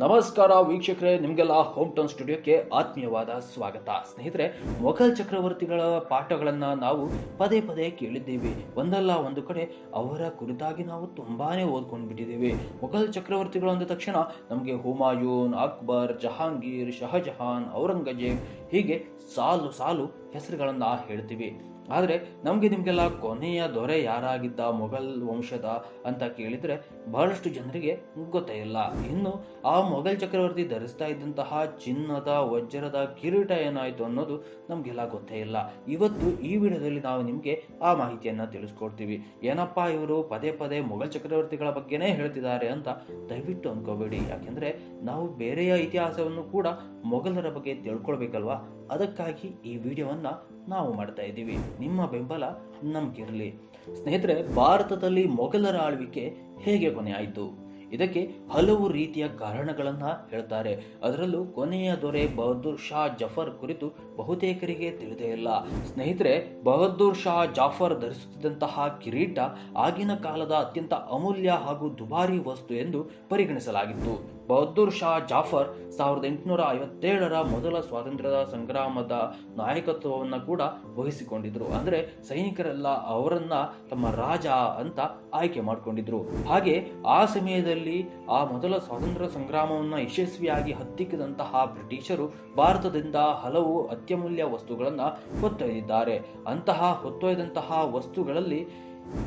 ನಮಸ್ಕಾರ ವೀಕ್ಷಕರೇ, ನಿಮಗೆಲ್ಲ ಹೋಮ್ ಟೌನ್ ಸ್ಟುಡಿಯೋಕ್ಕೆ ಆತ್ಮೀಯವಾದ ಸ್ವಾಗತ. ಸ್ನೇಹಿತರೆ, ಮೊಘಲ್ ಚಕ್ರವರ್ತಿಗಳ ಪಾಠಗಳನ್ನು ನಾವು ಪದೇ ಪದೇ ಕೇಳಿದ್ದೀವಿ. ಒಂದಲ್ಲ, ಒಂದು ಕಡೆ ಅವರ ಕುರಿತಾಗಿ ನಾವು ತುಂಬಾನೇ ಓದ್ಕೊಂಡು ಬಿಟ್ಟಿದ್ದೀವಿ ಮೊಘಲ್ ಚಕ್ರವರ್ತಿಗಳು ಅಂದ ತಕ್ಷಣ ನಮಗೆ ಹುಮಾಯೂನ್, ಅಕ್ಬರ್, ಜಹಾಂಗೀರ್, ಶಹಜಹಾನ್, ಔರಂಗಜೇಬ್ ಹೀಗೆ ಸಾಲು ಸಾಲು ಹೆಸರುಗಳನ್ನು ಹೇಳ್ತೀವಿ. ಆದರೆ ನಮಗೆ ನಿಮಗೆಲ್ಲ ಕೊನೆಯ ದೊರೆ ಯಾರಾಗಿದ್ದ ಮೊಘಲ್ ವಂಶದ ಅಂತ ಕೇಳಿದರೆ ಬಹಳಷ್ಟು ಜನರಿಗೆ ಗೊತ್ತೇ ಇಲ್ಲ. ಇನ್ನು ಆ ಮೊಘಲ್ ಚಕ್ರವರ್ತಿ ಧರಿಸ್ತಾ ಇದ್ದಂತಹ ಚಿನ್ನದ, ವಜ್ರದ ಕಿರೀಟ ಏನಾಯಿತು ಅನ್ನೋದು ನಮಗೆಲ್ಲ ಗೊತ್ತೇ ಇಲ್ಲ. ಇವತ್ತು ಈ ವಿಡಿಯೋದಲ್ಲಿ ನಾವು ನಿಮಗೆ ಆ ಮಾಹಿತಿಯನ್ನು ತಿಳಿಸ್ಕೊಡ್ತೀವಿ. ಏನಪ್ಪಾ ಇವರು ಪದೇ ಪದೇ ಮೊಘಲ್ ಚಕ್ರವರ್ತಿಗಳ ಬಗ್ಗೆನೇ ಹೇಳ್ತಿದ್ದಾರೆ ಅಂತ ದಯವಿಟ್ಟು ಅನ್ಕೋಬೇಡಿ. ಯಾಕೆಂದರೆ ನಾವು ಬೇರೆಯ ಇತಿಹಾಸವನ್ನು ಕೂಡ ಮೊಘಲರ ಬಗ್ಗೆ ತಿಳ್ಕೊಳ್ಬೇಕಲ್ವಾ? ಅದಕ್ಕಾಗಿ ಈ ವಿಡಿಯೋವನ್ನು ನಾವು ಮಾಡ್ತಾ ಇದ್ದೀವಿ. ನಿಮ್ಮ ಬೆಂಬಲ ನಮಗಿರಲಿ. ಸ್ನೇಹಿತರೆ, ಭಾರತದಲ್ಲಿ ಮೊಘಲರ ಆಳ್ವಿಕೆ ಹೇಗೆ ಕೊನೆ ಆಯಿತು ಇದಕ್ಕೆ ಹಲವು ರೀತಿಯ ಕಾರಣಗಳನ್ನು ಹೇಳ್ತಾರೆ. ಅದರಲ್ಲೂ ಕೊನೆಯ ದೊರೆ ಬಹದ್ದೂರ್ ಶಾ ಜಫರ್ ಕುರಿತು ಬಹುತೇಕರಿಗೆ ತಿಳಿದೇ ಇಲ್ಲ. ಸ್ನೇಹಿತರೆ, ಬಹದ್ದೂರ್ ಶಾ ಜಾಫರ್ ಧರಿಸುತ್ತಿದ್ದಂತಹ ಕಿರೀಟ ಆಗಿನ ಕಾಲದ ಅತ್ಯಂತ ಅಮೂಲ್ಯ ಹಾಗೂ ದುಬಾರಿ ವಸ್ತು ಎಂದು ಪರಿಗಣಿಸಲಾಗಿತ್ತು. ಬಹದ್ದೂರ್ ಶಾ ಜಾಫರ್ ಸಾವಿರದ ಎಂಟುನೂರ ಐವತ್ತೇಳರ ಮೊದಲ ಸ್ವಾತಂತ್ರ್ಯದ ಸಂಗ್ರಾಮದ ನಾಯಕತ್ವವನ್ನು ಕೂಡ ವಹಿಸಿಕೊಂಡಿದ್ರು. ಅಂದರೆ ಸೈನಿಕರೆಲ್ಲ ಅವರನ್ನ ತಮ್ಮ ರಾಜ ಅಂತ ಆಯ್ಕೆ ಮಾಡಿಕೊಂಡಿದ್ರು. ಹಾಗೆ ಆ ಸಮಯದಲ್ಲಿ ಆ ಮೊದಲ ಸ್ವಾತಂತ್ರ್ಯ ಸಂಗ್ರಾಮವನ್ನು ಯಶಸ್ವಿಯಾಗಿ ಹತ್ತಿಕ್ಕಿದಂತಹ ಬ್ರಿಟಿಷರು ಭಾರತದಿಂದ ಹಲವು ಅತ್ಯಮೂಲ್ಯ ವಸ್ತುಗಳನ್ನು ಹೊತ್ತೊಯ್ದಿದ್ದಾರೆ. ಅಂತಹ ಹೊತ್ತೊಯ್ದಂತಹ ವಸ್ತುಗಳಲ್ಲಿ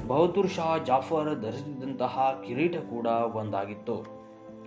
ಬಹದ್ದೂರ್ ಶಾ ಜಾಫರ್ ಧರಿಸಿದಂತಹ ಕಿರೀಟ ಕೂಡ ಒಂದಾಗಿತ್ತು.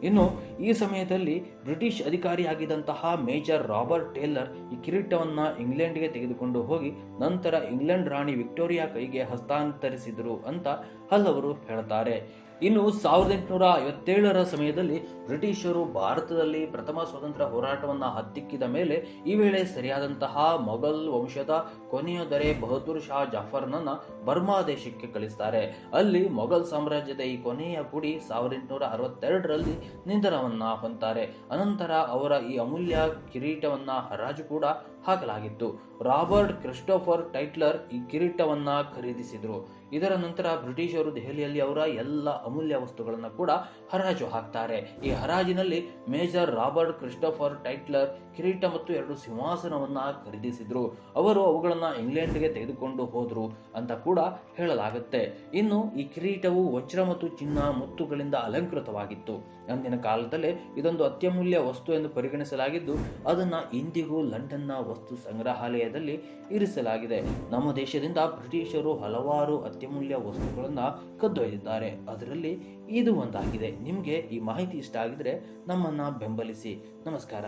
ಇನ್ನು ಈ ಸಮಯದಲ್ಲಿ ಬ್ರಿಟಿಷ್ ಅಧಿಕಾರಿಯಾಗಿದ್ದಂತಹ ಮೇಜರ್ ರಾಬರ್ಟ್ ಟೇಲರ್ ಈ ಕಿರೀಟವನ್ನು ಇಂಗ್ಲೆಂಡ್ಗೆ ತೆಗೆದುಕೊಂಡು ಹೋಗಿ ನಂತರ ಇಂಗ್ಲೆಂಡ್ ರಾಣಿ ವಿಕ್ಟೋರಿಯಾ ಕೈಗೆ ಹಸ್ತಾಂತರಿಸಿದರು ಅಂತ ಹಲವರು ಹೇಳ್ತಾರೆ. ಇನ್ನು ಸಾವಿರದ ಎಂಟುನೂರ ಐವತ್ತೇಳರ ಸಮಯದಲ್ಲಿ ಬ್ರಿಟಿಷರು ಭಾರತದಲ್ಲಿ ಪ್ರಥಮ ಸ್ವಾತಂತ್ರ್ಯ ಹೋರಾಟವನ್ನು ಹತ್ತಿಕ್ಕಿದ ಮೇಲೆ ಈ ವೇಳೆ ಸರಿಯಾದಂತಹ ಮೊಘಲ್ ವಂಶದ ಕೊನೆಯ ದೊರೆ ಬಹದ್ದೂರ್ ಶಾ ಜಾಫರ್ನನ್ನ ಬರ್ಮಾ ದೇಶಕ್ಕೆ ಕಳಿಸ್ತಾರೆ. ಅಲ್ಲಿ ಮೊಘಲ್ ಸಾಮ್ರಾಜ್ಯದ ಈ ಕೊನೆಯ ಗುಡಿ ಸಾವಿರದ ಎಂಟುನೂರ ಅರವತ್ತೆರಡರಲ್ಲಿ ನಿಧನವನ್ನ ಹೊಂತಾರೆ ಅನಂತರ ಅವರ ಈ ಅಮೂಲ್ಯ ಕಿರೀಟವನ್ನ ಹರಾಜು ಕೂಡ ಹಾಕಲಾಗಿತ್ತು. ರಾಬರ್ಟ್ ಕ್ರಿಸ್ಟೋಫರ್ ಟೈಟ್ಲರ್ ಈ ಕಿರೀಟವನ್ನ ಖರೀದಿಸಿದ್ರು. ಇದರ ನಂತರ ಬ್ರಿಟಿಷರು ದೆಹಲಿಯಲ್ಲಿ ಅವರ ಎಲ್ಲ ಅಮೂಲ್ಯ ವಸ್ತುಗಳನ್ನು ಕೂಡ ಹರಾಜು ಹಾಕ್ತಾರೆ. ಈ ಹರಾಜಿನಲ್ಲಿ ಮೇಜರ್ ರಾಬರ್ಟ್ ಕ್ರಿಸ್ಟೋಫರ್ ಟೈಟ್ಲರ್ ಕಿರೀಟ ಮತ್ತು ಎರಡು ಸಿಂಹಾಸನವನ್ನ ಖರೀದಿಸಿದ್ರು. ಅವರು ಅವುಗಳನ್ನ ಇಂಗ್ಲೆಂಡ್ಗೆ ತೆಗೆದುಕೊಂಡು ಹೋದ್ರು ಅಂತ ಕೂಡ ಹೇಳಲಾಗುತ್ತೆ. ಇನ್ನು ಈ ಕಿರೀಟವು ವಜ್ರ ಮತ್ತು ಚಿನ್ನ ಮುತ್ತುಗಳಿಂದ ಅಲಂಕೃತವಾಗಿತ್ತು. ಅಂದಿನ ಕಾಲದಲ್ಲಿ ಇದೊಂದು ಅತ್ಯಮೂಲ್ಯ ವಸ್ತು ಎಂದು ಪರಿಗಣಿಸಲಾಗಿದ್ದು, ಅದನ್ನ ಇಂದಿಗೂ ಲಂಡನ್ನ ವಸ್ತು ಸಂಗ್ರಹಾಲಯದಲ್ಲಿ ಇರಿಸಲಾಗಿದೆ. ನಮ್ಮ ದೇಶದಿಂದ ಬ್ರಿಟಿಷರು ಹಲವಾರು ಅತ್ಯಮೂಲ್ಯ ವಸ್ತುಗಳನ್ನು ಕದ್ದೊಯ್ದಿದ್ದಾರೆ. ಅದರಲ್ಲಿ ಇದು ಒಂದಾಗಿದೆ. ನಿಮಗೆ ಈ ಮಾಹಿತಿ ಇಷ್ಟ ಆಗಿದ್ರೆ ನಮ್ಮನ್ನು ಬೆಂಬಲಿಸಿ. ನಮಸ್ಕಾರ.